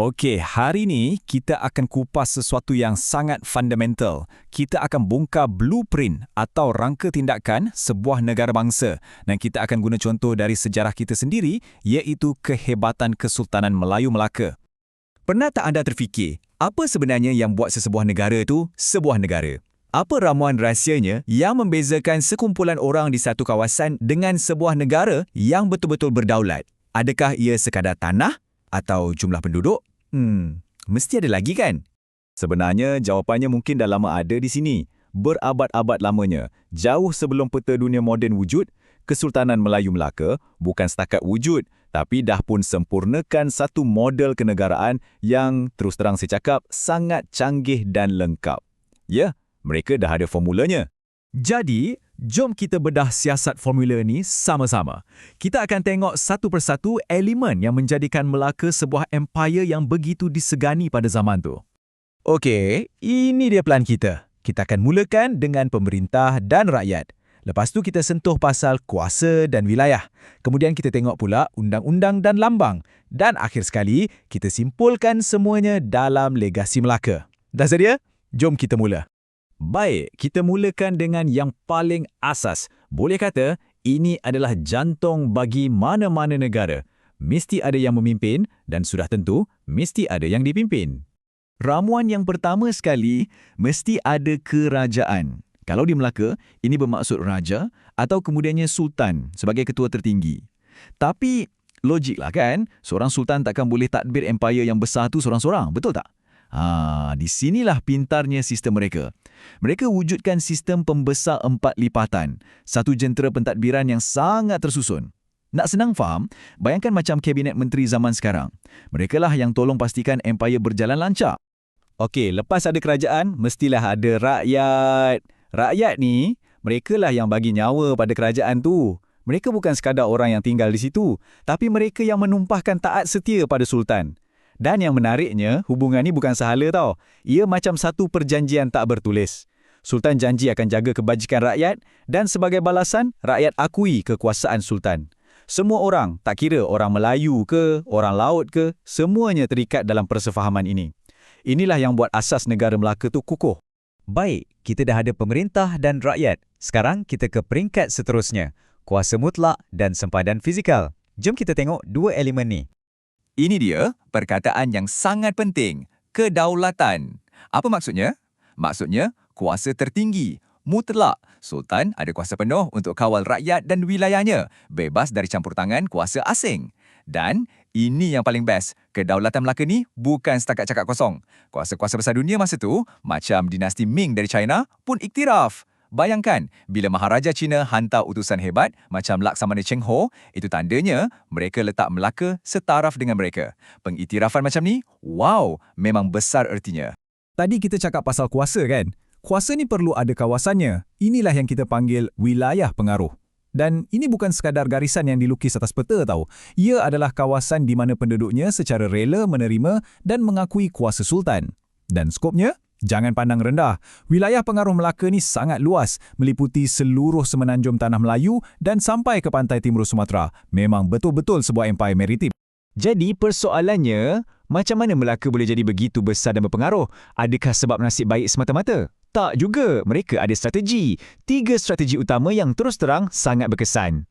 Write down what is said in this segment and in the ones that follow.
Okey, hari ini kita akan kupas sesuatu yang sangat fundamental. Kita akan bongkar blueprint atau rangka tindakan sebuah negara bangsa dan kita akan guna contoh dari sejarah kita sendiri iaitu kehebatan Kesultanan Melayu Melaka. Pernah tak anda terfikir, apa sebenarnya yang buat sesebuah negara itu sebuah negara? Apa ramuan rahsianya yang membezakan sekumpulan orang di satu kawasan dengan sebuah negara yang betul-betul berdaulat? Adakah ia sekadar tanah atau jumlah penduduk? Hmm, mesti ada lagi kan? Sebenarnya jawapannya mungkin dah lama ada di sini. Berabad-abad lamanya, jauh sebelum peta dunia moden wujud, Kesultanan Melayu Melaka bukan setakat wujud, tapi dah pun sempurnakan satu model kenegaraan yang, terus terang saya cakap, sangat canggih dan lengkap. Ya, mereka dah ada formulanya. Jadi, jom kita bedah siasat formula ni sama-sama. Kita akan tengok satu persatu elemen yang menjadikan Melaka sebuah empire yang begitu disegani pada zaman tu. Okey, ini dia plan kita. Kita akan mulakan dengan pemerintah dan rakyat. Lepas tu kita sentuh pasal kuasa dan wilayah. Kemudian kita tengok pula undang-undang dan lambang. Dan akhir sekali, kita simpulkan semuanya dalam legasi Melaka. Dah sedia? Jom kita mula. Baik, kita mulakan dengan yang paling asas. Boleh kata, ini adalah jantung bagi mana-mana negara. Mesti ada yang memimpin dan sudah tentu, mesti ada yang dipimpin. Ramuan yang pertama sekali, mesti ada kerajaan. Kalau di Melaka, ini bermaksud raja atau kemudiannya sultan sebagai ketua tertinggi. Tapi, logiklah kan, seorang sultan takkan boleh tadbir empire yang besar tu seorang-seorang, betul tak? Ha, di sinilah pintarnya sistem mereka. Mereka wujudkan sistem pembesar empat lipatan, satu jentera pentadbiran yang sangat tersusun. Nak senang faham, bayangkan macam kabinet menteri zaman sekarang. Mereka lah yang tolong pastikan empire berjalan lancar. Okey, lepas ada kerajaan, mestilah ada rakyat. Rakyat ni, mereka lah yang bagi nyawa pada kerajaan tu. Mereka bukan sekadar orang yang tinggal di situ, tapi mereka yang menumpahkan taat setia pada sultan. Dan yang menariknya, hubungan ni bukan sahala tau. Ia macam satu perjanjian tak bertulis. Sultan janji akan jaga kebajikan rakyat dan sebagai balasan, rakyat akui kekuasaan Sultan. Semua orang, tak kira orang Melayu ke, orang laut ke, semuanya terikat dalam persefahaman ini. Inilah yang buat asas negara Melaka tu kukuh. Baik, kita dah ada pemerintah dan rakyat. Sekarang kita ke peringkat seterusnya. Kuasa mutlak dan sempadan fizikal. Jom kita tengok dua elemen ni. Ini dia perkataan yang sangat penting, kedaulatan. Apa maksudnya? Maksudnya, kuasa tertinggi, mutlak. Sultan ada kuasa penuh untuk kawal rakyat dan wilayahnya, bebas dari campur tangan kuasa asing. Dan ini yang paling best, kedaulatan Melaka ni bukan setakat cakap kosong. Kuasa-kuasa besar dunia masa tu, macam dinasti Ming dari China, pun iktiraf. Bayangkan, bila Maharaja Cina hantar utusan hebat macam Laksamana Cheng Ho, itu tandanya mereka letak Melaka setaraf dengan mereka. Pengiktirafan macam ni, wow, memang besar ertinya. Tadi kita cakap pasal kuasa kan? Kuasa ni perlu ada kawasannya. Inilah yang kita panggil wilayah pengaruh. Dan ini bukan sekadar garisan yang dilukis atas peta tau. Ia adalah kawasan di mana penduduknya secara rela menerima dan mengakui kuasa sultan. Dan skopnya, Jangan pandang rendah, wilayah pengaruh Melaka ni sangat luas, meliputi seluruh semenanjung Tanah Melayu dan sampai ke pantai timur Sumatera. Memang betul-betul sebuah empire maritim. Jadi persoalannya, macam mana Melaka boleh jadi begitu besar dan berpengaruh? Adakah sebab nasib baik semata-mata? Tak juga, mereka ada strategi. Tiga strategi utama yang terus terang sangat berkesan.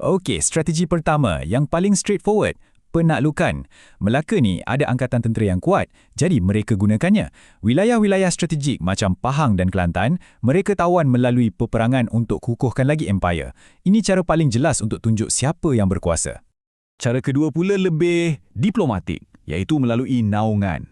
Okey, strategi pertama yang paling straightforward penaklukan. Melaka ni ada angkatan tentera yang kuat, jadi mereka gunakannya. Wilayah-wilayah strategik macam Pahang dan Kelantan, mereka tawan melalui peperangan untuk kukuhkan lagi empire. Ini cara paling jelas untuk tunjuk siapa yang berkuasa. Cara kedua pula lebih diplomatik, iaitu melalui naungan.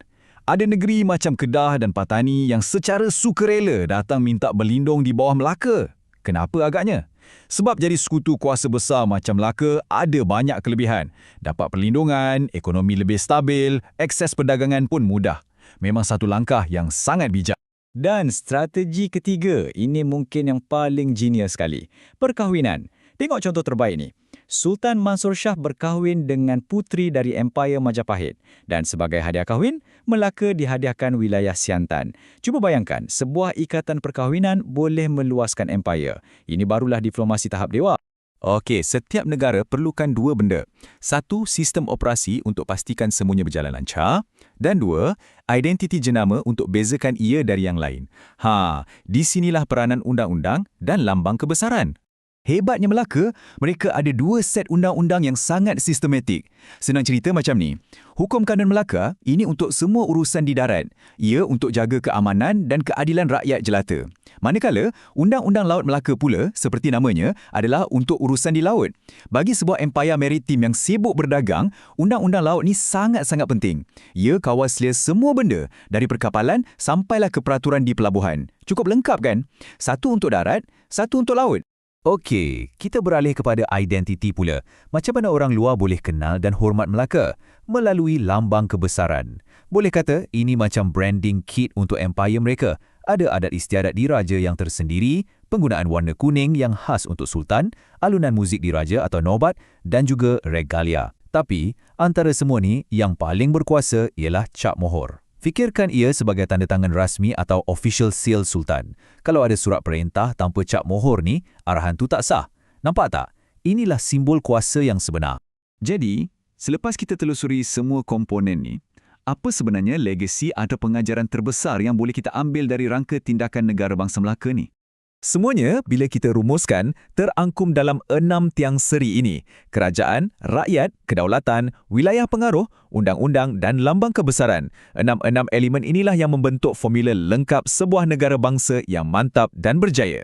Ada negeri macam Kedah dan Patani yang secara sukarela datang minta berlindung di bawah Melaka. Kenapa agaknya? Sebab jadi sekutu kuasa besar macam Melaka ada banyak kelebihan. Dapat perlindungan, ekonomi lebih stabil, akses perdagangan pun mudah. Memang satu langkah yang sangat bijak. Dan strategi ketiga, ini mungkin yang paling genius sekali. Perkahwinan. Tengok contoh terbaik ni. Sultan Mansur Shah berkahwin dengan putri dari Empire Majapahit dan sebagai hadiah kahwin, Melaka dihadiahkan wilayah Siantan. Cuba bayangkan, sebuah ikatan perkahwinan boleh meluaskan empire. Ini barulah diplomasi tahap dewa. Okey, setiap negara perlukan dua benda. Satu, sistem operasi untuk pastikan semuanya berjalan lancar. Dan dua, identiti jenama untuk bezakan ia dari yang lain. Ha, di sinilah peranan undang-undang dan lambang kebesaran. Hebatnya Melaka, mereka ada dua set undang-undang yang sangat sistematik. Senang cerita macam ni. Hukum kanun Melaka, ini untuk semua urusan di darat. Ia untuk jaga keamanan dan keadilan rakyat jelata. Manakala, Undang-Undang Laut Melaka pula, seperti namanya, adalah untuk urusan di laut. Bagi sebuah empayar maritim yang sibuk berdagang, Undang-Undang Laut ni sangat-sangat penting. Ia kawal selia semua benda, dari perkapalan sampailah ke peraturan di pelabuhan. Cukup lengkap kan? Satu untuk darat, satu untuk laut. Okey, kita beralih kepada identiti pula. Macam mana orang luar boleh kenal dan hormat Melaka? Melalui lambang kebesaran. Boleh kata ini macam branding kit untuk empire mereka. Ada adat istiadat diraja yang tersendiri, penggunaan warna kuning yang khas untuk sultan, alunan muzik diraja atau nobat dan juga regalia. Tapi, antara semua ni, yang paling berkuasa ialah cap mohor. Fikirkan ia sebagai tanda tangan rasmi atau official seal sultan. Kalau ada surat perintah tanpa cap mohor ni, arahan tu tak sah. Nampak tak? Inilah simbol kuasa yang sebenar. Jadi, selepas kita telusuri semua komponen ni, apa sebenarnya legasi atau pengajaran terbesar yang boleh kita ambil dari rangka tindakan negara bangsa Melaka ni? Semuanya, bila kita rumuskan, terangkum dalam enam tiang seri ini. Kerajaan, rakyat, kedaulatan, wilayah pengaruh, undang-undang dan lambang kebesaran. Enam-enam elemen inilah yang membentuk formula lengkap sebuah negara bangsa yang mantap dan berjaya.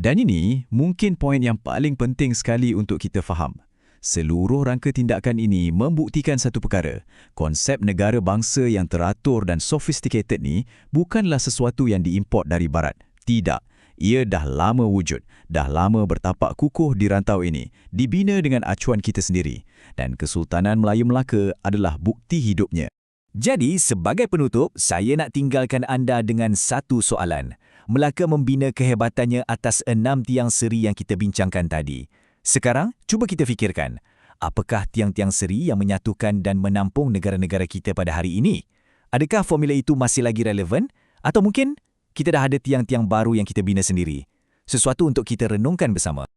Dan ini mungkin poin yang paling penting sekali untuk kita faham. Seluruh rangka tindakan ini membuktikan satu perkara. Konsep negara bangsa yang teratur dan sophisticated ni bukanlah sesuatu yang diimport dari barat. Tidak ia dah lama wujud, dah lama bertapak kukuh di rantau ini, dibina dengan acuan kita sendiri. Dan Kesultanan Melayu Melaka adalah bukti hidupnya. Jadi, sebagai penutup, saya nak tinggalkan anda dengan satu soalan. Melaka membina kehebatannya atas enam tiang seri yang kita bincangkan tadi. Sekarang, cuba kita fikirkan. Apakah tiang-tiang seri yang menyatukan dan menampung negara-negara kita pada hari ini? Adakah formula itu masih lagi relevan? Atau mungkin kita dah ada tiang-tiang baru yang kita bina sendiri. Sesuatu untuk kita renungkan bersama.